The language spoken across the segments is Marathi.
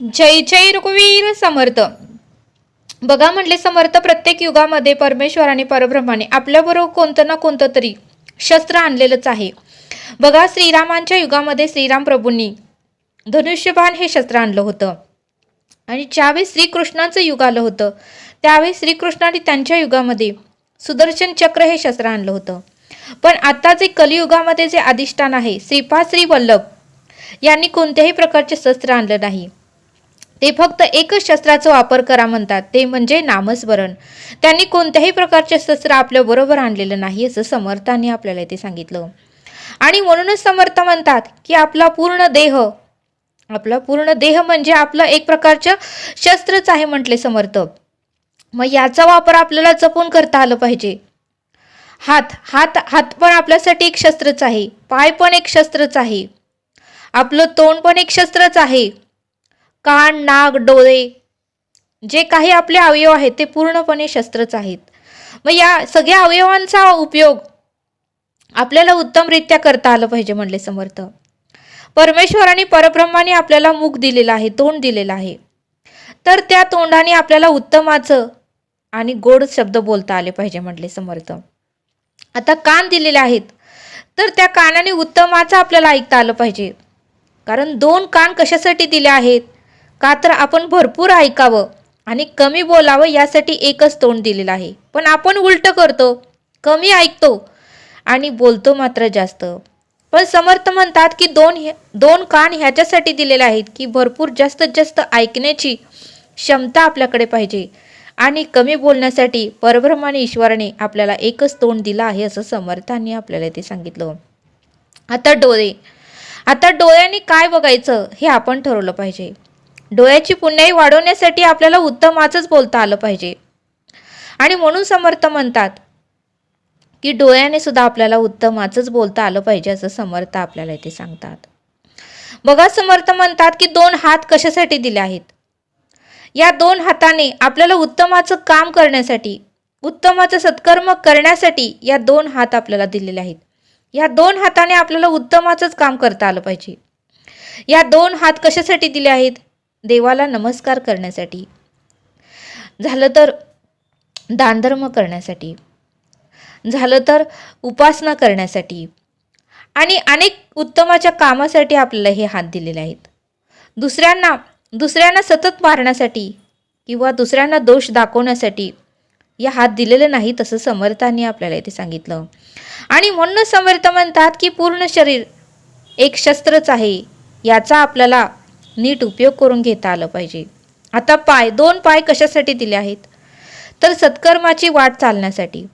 जय जय रघुवीर समर्थ. बघा म्हटले समर्थ प्रत्येक युगामध्ये परमेश्वराने परब्रह्माने आपल्याबरोबर कोणतं ना कोणतं तरी शस्त्र आणलेलंच आहे. बघा श्रीरामांच्या युगामध्ये श्रीराम प्रभूंनी धनुष्यबाण हे शस्त्र आणलं होतं. आणि ज्यावेळी श्रीकृष्णाचं युग आलं होतं त्यावेळी श्रीकृष्णाने त्यांच्या युगामध्ये सुदर्शन चक्र हे शस्त्र आणलं होतं. पण आता जे कलियुगामध्ये जे अधिष्ठान आहे श्रीपाद श्री वल्लभ यांनी कोणत्याही प्रकारचे शस्त्र आणलं नाही. ते फक्त एकच शस्त्राचा वापर करा म्हणतात ते म्हणजे नामस्मरण. त्यांनी कोणत्याही प्रकारचे शस्त्र आपल्या बरोबर आणलेलं नाही असं समर्थांनी आपल्याला ते सांगितलं. आणि म्हणूनच समर्थ म्हणतात की आपला पूर्ण देह आपला पूर्ण देह म्हणजे आपलं एक प्रकारचं शस्त्रच आहे म्हटले समर्थ. मग याचा वापर आपल्याला जपून करता आलं पाहिजे. हात हात हात पण आपल्यासाठी एक शस्त्रच आहे पाय पण एक शस्त्रच आहे. आपलं तोंड पण एक शस्त्रच आहे. कान नाक डोळे जे काही आपले अवयव आहेत ते पूर्णपणे शस्त्रच आहेत. मग या सगळ्या अवयवांचा उपयोग आपल्याला उत्तमरित्या करता आलं पाहिजे म्हणले समर्थ. परमेश्वर आणि परब्रह्माने आपल्याला मुख दिलेलं आहे तोंड दिलेलं आहे. तर त्या तोंडाने आपल्याला उत्तमाचं आणि गोड शब्द बोलता आले पाहिजे म्हटले समर्थ. आता कान दिलेले आहेत तर त्या कानाने उत्तमाचं आपल्याला ऐकता आलं पाहिजे. कारण दोन कान कशासाठी दिले आहेत? का तर आपण भरपूर ऐकावं आणि कमी बोलावं यासाठी एकच तोंड दिलेलं आहे. पण आपण उलटं करतो कमी ऐकतो आणि बोलतो मात्र जास्त. पण समर्थ म्हणतात की दोन हे दोन कान ह्याच्यासाठी दिलेले आहेत की भरपूर जास्तीत जास्त ऐकण्याची क्षमता आपल्याकडे पाहिजे आणि कमी बोलण्यासाठी परब्रह्माने ईश्वराने आपल्याला एकच तोंड दिलं आहे असं समर्थांनी आपल्याला ते सांगितलं. आता डोळे. आता डोळ्यांनी काय बघायचं हे आपण ठरवलं पाहिजे. डोळ्याची पुण्याई वाढवण्यासाठी आपल्याला उत्तमाचंच बोलता आलं पाहिजे. आणि म्हणून समर्थ म्हणतात की डोळ्याने सुद्धा आपल्याला उत्तमाचंच बोलता आलं पाहिजे असं समर्थ आपल्याला इथे सांगतात. बघा समर्थ म्हणतात की दोन हात कशासाठी दिले आहेत? या दोन हाताने आपल्याला उत्तमाचं काम करण्यासाठी उत्तमाचं सत्कर्म करण्यासाठी या दोन हात आपल्याला दिलेले आहेत. या दोन हाताने आपल्याला उत्तमाचंच काम करता आलं पाहिजे. या दोन हात कशासाठी दिले आहेत? देवाला नमस्कार करण्यासाठी. झालं तर दानधर्म करण्यासाठी. झालं तर उपासना करण्यासाठी. आणि अनेक उत्तमाच्या कामासाठी आपल्याला हे हात दिलेले आहेत. दुसऱ्यांना दुसऱ्यांना सतत मारण्यासाठी किंवा दुसऱ्यांना दोष दाखवण्यासाठी या हात दिलेले नाही तसं समर्थांनी आपल्याला इथे सांगितलं. आणि म्हणूनच समर्थ म्हणतात की पूर्ण शरीर एक शस्त्रच आहे. याचा आपल्याला नीट उपयोग करून घेता आलं पाहिजे. आता पाय दोन पाय कशासाठी दिले आहेत? तर सत्कर्माची वाट चालण्यासाठी.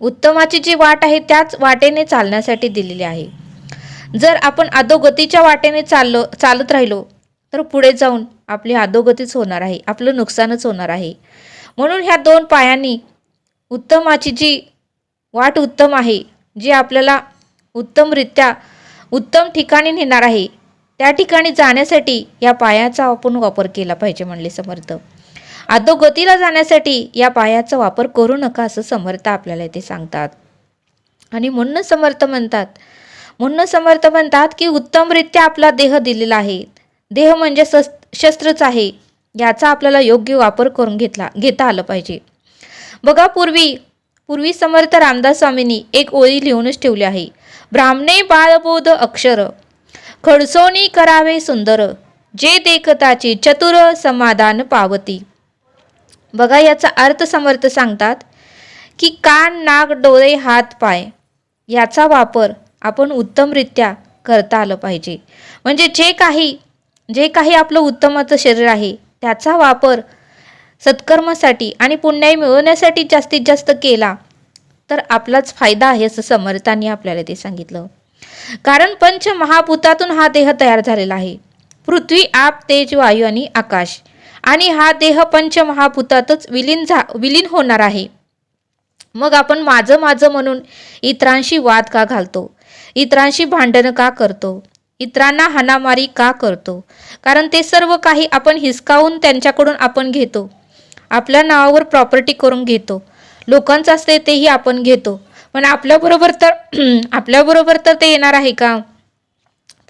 उत्तमाची जी वाट आहे त्याच वाटेने चालण्यासाठी दिलेली आहे. जर आपण अधोगतीच्या वाटेने चाललो चालत राहिलो तर पुढे जाऊन आपली अधोगतीच होणार आहे आपलं नुकसानच होणार आहे. म्हणून ह्या दोन पायांनी उत्तमाची जी वाट उत्तम आहे जी आपल्याला उत्तमरित्या उत्तम ठिकाणी नेणार आहे त्या ठिकाणी जाण्यासाठी या पायाचा आपण वापर केला पाहिजे म्हणले समर्थ. अधोगतीला जाण्यासाठी या पायाचा वापर करू नका असं समर्थ आपल्याला इथे सांगतात. आणि म्हणून समर्थ म्हणतात. म्हणून समर्थ म्हणतात की उत्तमरित्या आपला देह दिलेला आहे. देह म्हणजे शस्त्रच आहे. याचा आपल्याला योग्य वापर करून घेतला घेता आलं पाहिजे. बघा पूर्वी पूर्वी समर्थ रामदास स्वामींनी एक ओळी लिहूनच ठेवली आहे. ब्राह्मणे बाळबोध अक्षर. खडसोनी करावे सुंदर जे देखताची चतुर समाधान पावती. बघा याचा अर्थ समर्थ सांगतात की कान नाक डोळे हात पाय याचा वापर आपण उत्तमरित्या करता आलं पाहिजे. म्हणजे जे काही जे काही आपलं उत्तमाचं शरीर आहे त्याचा वापर सत्कर्मासाठी आणि पुण्याई मिळवण्यासाठी जास्तीत जास्त केला तर आपलाच फायदा आहे असं समर्थांनी आपल्याला ते सांगितलं. कारण पंच महाभूतातून हा देह तयार झालेला आहे. पृथ्वी आप तेज वायू आणि आकाश. आणि हा देह पंच महाभूतातच विलीन झा विलीन होणार आहे. मग आपण माझं माझं म्हणून इतरांशी वाद का घालतो? इतरांशी भांडणं का करतो? इतरांना हाणामारी का करतो? कारण ते सर्व काही आपण हिसकावून त्यांच्याकडून आपण घेतो. आपल्या नावावर प्रॉपर्टी करून घेतो. लोकांचं असते तेही आपण घेतो. पण आपल्याबरोबर तर आपल्याबरोबर तर ते येणार आहे का?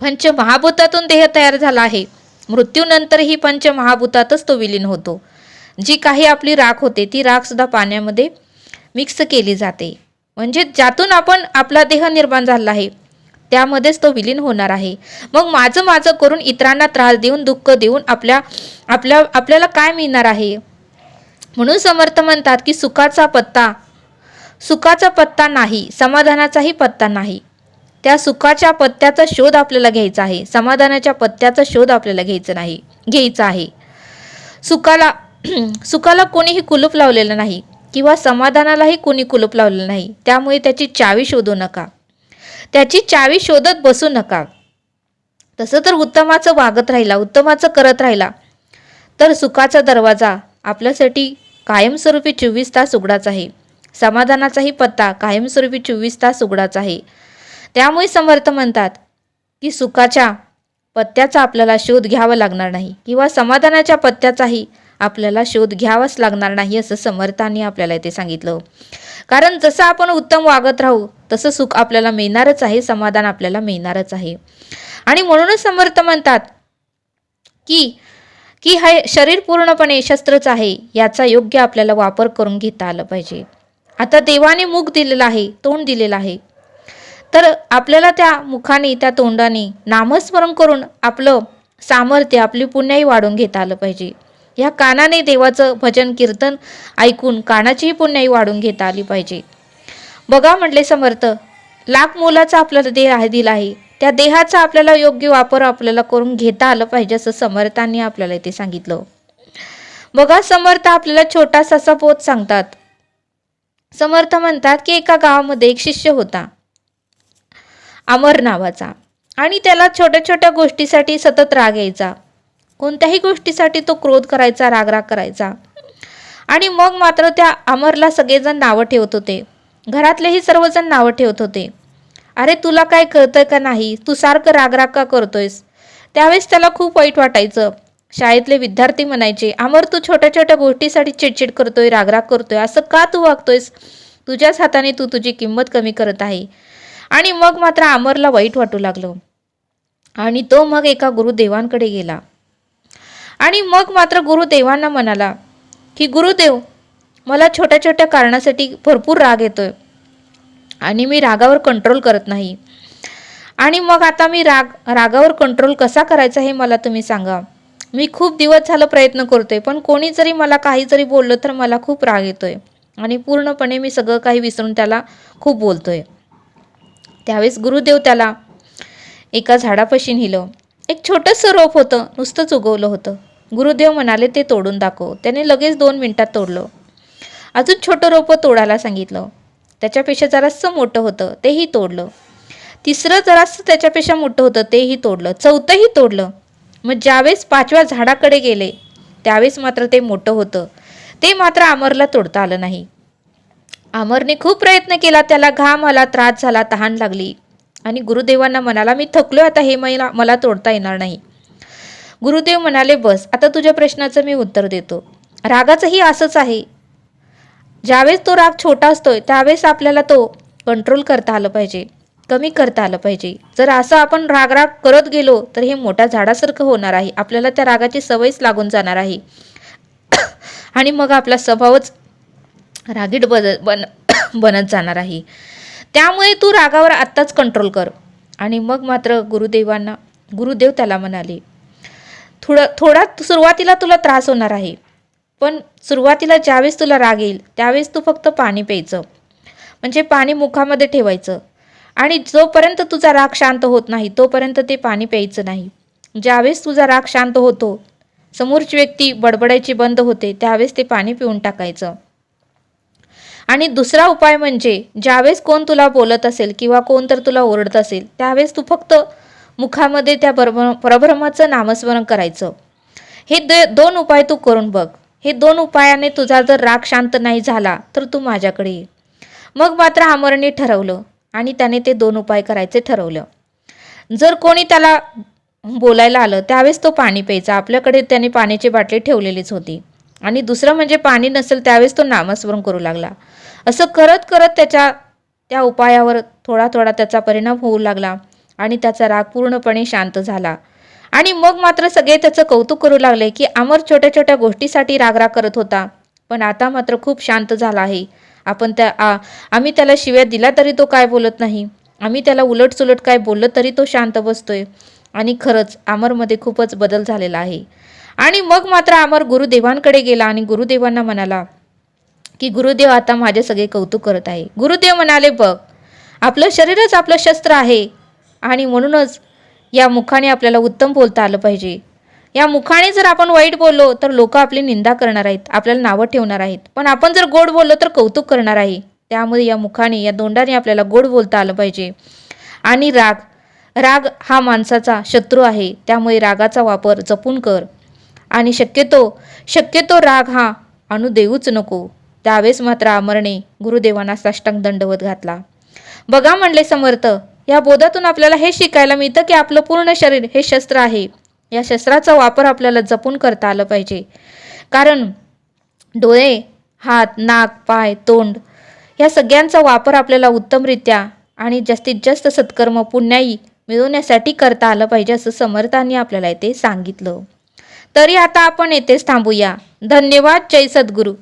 पंच महाभूतातून देह तयार झाला आहे. मृत्यूनंतरही पंच महाभूतातच तो विलीन होतो. जी काही आपली राख होते ती राखसुद्धा पाण्यामध्ये मिक्स केली जाते. म्हणजे ज्यातून आपण आपला देह निर्माण झाला आहे त्यामध्येच तो विलीन होणार आहे. मग माझं माझं करून इतरांना त्रास देऊन दुःख देऊन आपल्या आपल्या आपल्याला काय मिळणार आहे? म्हणून समर्थ म्हणतात की सुखाचा पत्ता सुखाचा पत्ता नाही समाधानाचाही पत्ता नाही. त्या सुखाच्या पत्त्याचा शोध आपल्याला घ्यायचा आहे. समाधानाच्या पत्त्याचा शोध आपल्याला घ्यायचा नाही घ्यायचा आहे. सुखाला सुखाला कोणीही कुलूप लावलेलं नाही किंवा समाधानालाही कोणी कुलूप लावलेलं नाही. त्यामुळे त्याची चावी शोधू नका. त्याची चावी शोधत बसू नका. तसं तर उत्तमाचं वागत राहिला उत्तमाचं करत राहिला तर सुखाचा दरवाजा आपल्यासाठी कायमस्वरूपी चोवीस तास उघडाच आहे. समाधानाचाही पत्ता कायमस्वरूपी चोवीस तास उघडाच आहे. त्यामुळे समर्थ म्हणतात की सुखाच्या पत्त्याचा आपल्याला शोध घ्यावा लागणार नाही किंवा समाधानाच्या पत्त्याचाही आपल्याला शोध घ्यावाच लागणार नाही असं समर्थांनी आपल्याला इथे सांगितलं. कारण जसं आपण उत्तम वागत राहू तसं सुख आपल्याला मिळणारच आहे समाधान आपल्याला मिळणारच आहे. आणि म्हणूनच समर्थ म्हणतात की की हे शरीर पूर्णपणे शस्त्रच आहे याचा योग्य आपल्याला वापर करून घेता आलं पाहिजे. आता देवाने मुख दिलेलं आहे तोंड दिलेलं आहे. तर आपल्याला त्या मुखाने त्या तोंडाने नामस्मरण करून आपलं सामर्थ्य आपली पुण्याही वाढून घेता आलं पाहिजे. ह्या कानाने देवाचं भजन कीर्तन ऐकून कानाचीही पुण्याही वाढून घेता आली पाहिजे. बघा म्हटले समर्थ लाख मोलाचा आपल्याला देह आहे दिला आहे. त्या देहाचा आपल्याला योग्य वापर आपल्याला करून घेता आलं पाहिजे असं समर्थांनी आपल्याला इथे सांगितलं. बघा समर्थ आपल्याला छोटासा असा पोत सांगतात. समर्थ म्हणतात की एका गावामध्ये एक शिष्य होता. अमर नावाचा. आणि त्याला छोट्या छोट्या गोष्टीसाठी सतत राग यायचा. कोणत्याही गोष्टीसाठी तो क्रोध करायचा रागराग करायचा. आणि मग मात्र त्या अमरला सगळेजण नावं ठेवत होते. घरातलेही सर्वजण नावं ठेवत होते. अरे तुला काय कळतंय का नाही? तू सारखं रागराग का करतोयस? त्यावेळेस त्याला खूप वाईट वाटायचं. शाळेतले विद्यार्थी म्हणायचे अमर तू छोट्या छोट्या गोष्टीसाठी चिडचिड करतोय रागराग करतोय असं का तू वागतोयस? तुझ्याच हाताने तू तुझी किंमत कमी करत आहे. आणि मग मात्र अमरला वाईट वाटू लागलं. आणि तो मग एका गुरुदेवांकडे गेला. आणि मग मात्र गुरुदेवांना म्हणाला की गुरुदेव मला छोट्या छोट्या कारणासाठी भरपूर राग येतोय आणि मी रागावर कंट्रोल करत नाही. आणि मग आता मी राग रागावर कंट्रोल कसा करायचा हे मला तुम्ही सांगा. मी खूप दिवस झालं प्रयत्न करतोय पण कोणी जरी मला काही जरी बोललं तर मला खूप राग येतोय. आणि पूर्णपणे मी सगळं काही विसरून त्याला खूप बोलतोय. त्यावेळेस गुरुदेव त्याला एका झाडापाशी नेलं. एक छोटंसं रोप होतं नुसतंच उगवलं होतं. गुरुदेव म्हणाले ते तोडून दाखव. त्याने लगेच दोन मिनटात तोडलं. अजून छोटं रोपं तोडायला सांगितलं. त्याच्यापेक्षा जरासं मोठं होतं तेही तोडलं. तिसरं जरासं त्याच्यापेक्षा मोठं होतं तेही तोडलं. चौथंही तोडलं. मग ज्यावेळेस पाचव्या झाडाकडे गेले त्यावेळेस मात्र ते मोठं होतं. ते मात्र अमरला तोडता आलं नाही. अमरने खूप प्रयत्न केला त्याला घाम आला त्रास झाला तहान लागली. आणि गुरुदेवांना म्हणाला मी थकलो आता हे मला मला तोडता येणार नाही. गुरुदेव म्हणाले बस आता तुझ्या प्रश्नाचं मी उत्तर देतो. रागाचंही असंच आहे. ज्यावेळेस तो राग छोटा असतोय त्यावेळेस आपल्याला तो कंट्रोल करता आलं पाहिजे. कमी करता आलं पाहिजे. जर असं आपण राग राग करत गेलो तर हे मोठ्या झाडासारखं होणार आहे. आपल्याला त्या रागाची सवयच लागून जाणार आहे. आणि मग आपला स्वभावच रागीट बन बन बनत जाणार आहे. त्यामुळे तू रागावर आत्ताच कंट्रोल कर. आणि मग मात्र गुरुदेवांना गुरुदेव त्याला म्हणाले थोडं थोडा सुरुवातीला तुला त्रास होणार आहे. पण सुरुवातीला ज्यावेळेस तुला राग येईल त्यावेळेस तू फक्त पाणी प्यायचं. म्हणजे पाणी मुखामध्ये ठेवायचं. आणि जोपर्यंत तुझा राग शांत होत नाही तोपर्यंत ते पाणी प्यायचं नाही. ज्यावेळेस तुझा राग शांत होतो समोरची व्यक्ती बडबडायची बंद होते त्यावेळेस ते पाणी पिऊन टाकायचं. आणि दुसरा उपाय म्हणजे ज्यावेळेस कोण तुला बोलत असेल किंवा कोण तर तुला ओरडत असेल त्यावेळेस तू फक्त मुखामध्ये त्या परब्र परब्रह्माचं नामस्मरण करायचं. हे द दोन उपाय तू करून बघ. हे दोन उपायाने तुझा जर राग शांत नाही झाला तर तू माझ्याकडे ये. मग मात्र आमरणी ठरवलं. आणि त्याने ते दोन उपाय करायचे ठरवलं. जर कोणी त्याला बोलायला आलं त्यावेळेस तो पाणी प्यायचा. आपल्याकडे त्याने पाण्याची बाटली ठेवलेलीच होती. आणि दुसरं म्हणजे पाणी नसेल त्यावेळेस तो नामस्मरण करू लागला. असं करत करत त्याच्या त्या उपायावर थोडा थोडा त्याचा परिणाम होऊ लागला आणि त्याचा राग पूर्णपणे शांत झाला. आणि मग मात्र सगळे त्याचं कौतुक करू लागले की अमर छोट्या छोट्या गोष्टीसाठी रागराग करत होता. पण आता मात्र खूप शांत झाला आहे. आपण त्या आ, आम्ही त्याला शिव्या दिला तरी तो काय बोलत नाही. आम्ही त्याला उलटसुलट काय बोललं तरी तो शांत बसतोय. आणि खरंच आमरमध्ये खूपच बदल झालेला आहे. आणि मग मात्र आमर गुरुदेवांकडे गेला आणि गुरुदेवांना म्हणाला की गुरुदेव आता माझे सगळे कौतुक करत आहे. गुरुदेव म्हणाले बघ आपलं शरीरच आपलं शस्त्र आहे. आणि म्हणूनच या मुखाने आपल्याला उत्तम बोलता आलं पाहिजे. या मुखाने जर आपण वाईट बोललो तर लोक आपली निंदा करणार आहेत आपल्याला नावं ठेवणार आहेत. पण आपण जर गोड बोललो तर कौतुक करणार आहे. त्यामुळे या मुखाने या दोंडाने आपल्याला गोड बोलता आलं पाहिजे. आणि राग राग हा माणसाचा शत्रू आहे. त्यामुळे रागाचा वापर जपून कर. आणि शक्यतो शक्यतो राग हा अणू देऊच नको. त्यावेळेस मात्र अमरने गुरुदेवांना साष्टांग दंडवत घातला. बघा म्हणले समर्थ या बोधातून आपल्याला हे शिकायला मिळतं की आपलं पूर्ण शरीर हे शस्त्र आहे. या शस्त्राचा वापर आपल्याला जपून करता आलं पाहिजे. कारण डोळे हात नाक पाय तोंड या सगळ्यांचा वापर आपल्याला उत्तमरित्या आणि जास्तीत जास्त सत्कर्म पुण्याई मिळवण्यासाठी करता आलं पाहिजे असं समर्थांनी आपल्याला येथे सांगितलं. तरी आता आपण येथेच थांबूया. धन्यवाद. जय सद्गुरू.